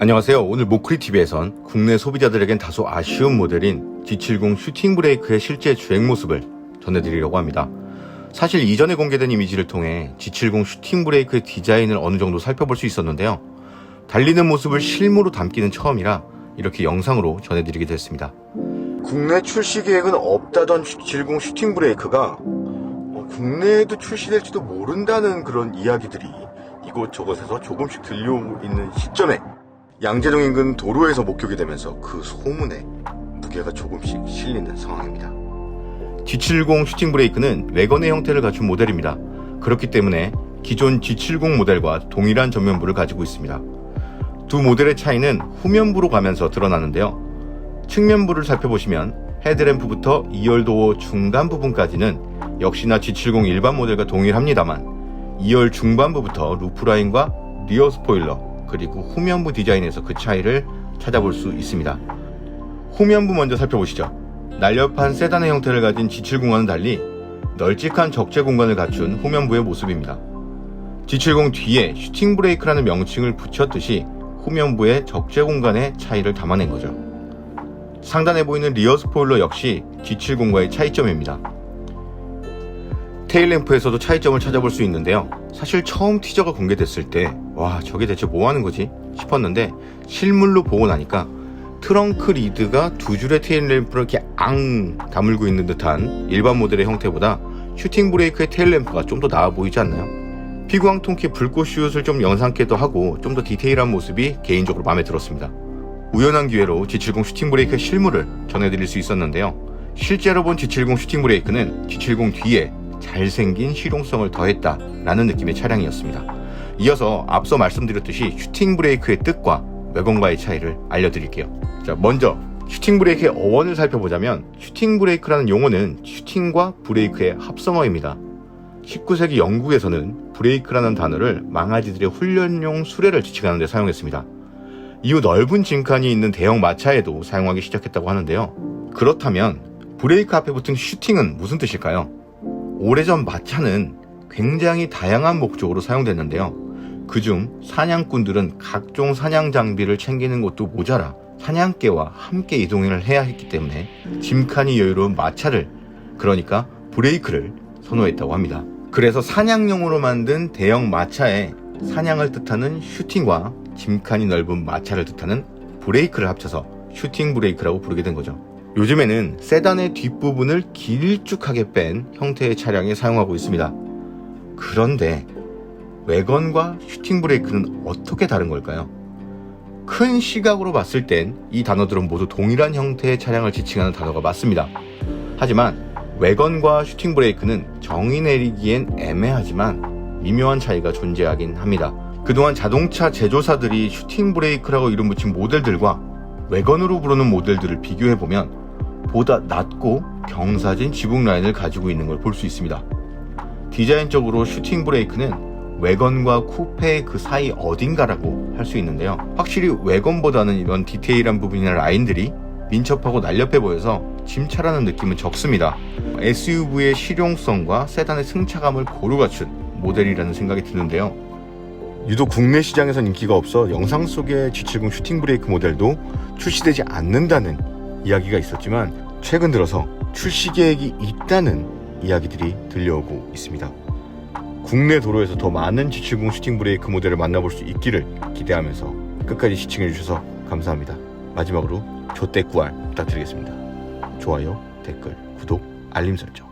안녕하세요. 오늘 모크리TV에선 국내 소비자들에겐 다소 아쉬운 모델인 G70 슈팅 브레이크의 실제 주행 모습을 전해드리려고 합니다. 사실 이전에 공개된 이미지를 통해 G70 슈팅 브레이크의 디자인을 어느 정도 살펴볼 수 있었는데요. 달리는 모습을 실무로 담기는 처음이라 이렇게 영상으로 전해드리게 됐습니다. 국내 출시 계획은 없다던 G70 슈팅 브레이크가 어, 국내에도 출시될지도 모른다는 그런 이야기들이 이곳저곳에서 조금씩 들려오고 있는 시점에 양재동 인근 도로에서 목격이 되면서 그 소문에 무게가 조금씩 실리는 상황입니다. G70 슈팅 브레이크는 외건의 형태를 갖춘 모델입니다. 그렇기 때문에 기존 G70 모델과 동일한 전면부를 가지고 있습니다. 두 모델의 차이는 후면부로 가면서 드러나는데요. 측면부를 살펴보시면 헤드램프부터 2열 도어 중간 부분까지는 역시나 G70 일반 모델과 동일합니다만 2열 중반부부터 루프라인과 리어 스포일러 그리고 후면부 디자인에서 그 차이를 찾아볼 수 있습니다. 후면부 먼저 살펴보시죠. 날렵한 세단의 형태를 가진 G70과는 달리 널찍한 적재 공간을 갖춘 후면부의 모습입니다. G70 뒤에 슈팅 브레이크라는 명칭을 붙였듯이 후면부의 적재 공간의 차이를 담아낸 거죠. 상단에 보이는 리어 스포일러 역시 G70과의 차이점입니다. 테일램프에서도 차이점을 찾아볼 수 있는데요. 사실 처음 티저가 공개됐을 때, 와, 저게 대체 뭐 하는 거지? 싶었는데, 실물로 보고 나니까 트렁크 리드가 두 줄의 테일램프를 이렇게 앙 다물고 있는 듯한 일반 모델의 형태보다 슈팅 브레이크의 테일램프가 좀 더 나아 보이지 않나요? 피구왕 통키 불꽃 슛을 좀 연상케도 하고 좀 더 디테일한 모습이 개인적으로 마음에 들었습니다. 우연한 기회로 G70 슈팅 브레이크의 실물을 전해드릴 수 있었는데요. 실제로 본 G70 슈팅 브레이크는 G70 뒤에 잘생긴 실용성을 더했다라는 느낌의 차량이었습니다. 이어서 앞서 말씀드렸듯이 슈팅 브레이크의 뜻과 외관과의 차이를 알려드릴게요. 자, 먼저 슈팅 브레이크의 어원을 살펴보자면 슈팅 브레이크라는 용어는 슈팅과 브레이크의 합성어입니다. 19세기 영국에서는 브레이크라는 단어를 망아지들의 훈련용 수레를 지칭하는 데 사용했습니다. 이후 넓은 진칸이 있는 대형 마차에도 사용하기 시작했다고 하는데요. 그렇다면 브레이크 앞에 붙은 슈팅은 무슨 뜻일까요? 오래전 마차는 굉장히 다양한 목적으로 사용됐는데요. 그중 사냥꾼들은 각종 사냥 장비를 챙기는 것도 모자라 사냥개와 함께 이동을 해야 했기 때문에 짐칸이 여유로운 마차를 그러니까 브레이크를 선호했다고 합니다. 그래서 사냥용으로 만든 대형 마차에 사냥을 뜻하는 슈팅과 짐칸이 넓은 마차를 뜻하는 브레이크를 합쳐서 슈팅 브레이크라고 부르게 된 거죠. 요즘에는 세단의 뒷부분을 길쭉하게 뺀 형태의 차량에 사용하고 있습니다. 그런데 외건과 슈팅 브레이크는 어떻게 다른 걸까요? 큰 시각으로 봤을 땐 이 단어들은 모두 동일한 형태의 차량을 지칭하는 단어가 맞습니다. 하지만 외건과 슈팅 브레이크는 정의 내리기엔 애매하지만 미묘한 차이가 존재하긴 합니다. 그동안 자동차 제조사들이 슈팅 브레이크라고 이름 붙인 모델들과 외건으로 부르는 모델들을 비교해보면 보다 낮고 경사진 지붕 라인을 가지고 있는 걸 볼 수 있습니다. 디자인적으로 슈팅 브레이크는 외건과 쿠페의 그 사이 어딘가라고 할 수 있는데요. 확실히 외건보다는 이런 디테일한 부분이나 라인들이 민첩하고 날렵해 보여서 짐차라는 느낌은 적습니다. SUV의 실용성과 세단의 승차감을 고루 갖춘 모델이라는 생각이 드는데요. 유독 국내 시장에선 인기가 없어 영상 속의 G70 슈팅 브레이크 모델도 출시되지 않는다는 이야기가 있었지만 최근 들어서 출시 계획이 있다는 이야기들이 들려오고 있습니다. 국내 도로에서 더 많은 G70 슈팅 브레이크 모델을 만나볼 수 있기를 기대하면서 끝까지 시청해 주셔서 감사합니다. 마지막으로 조떼꾸알 부탁드리겠습니다. 좋아요, 댓글, 구독, 알림 설정.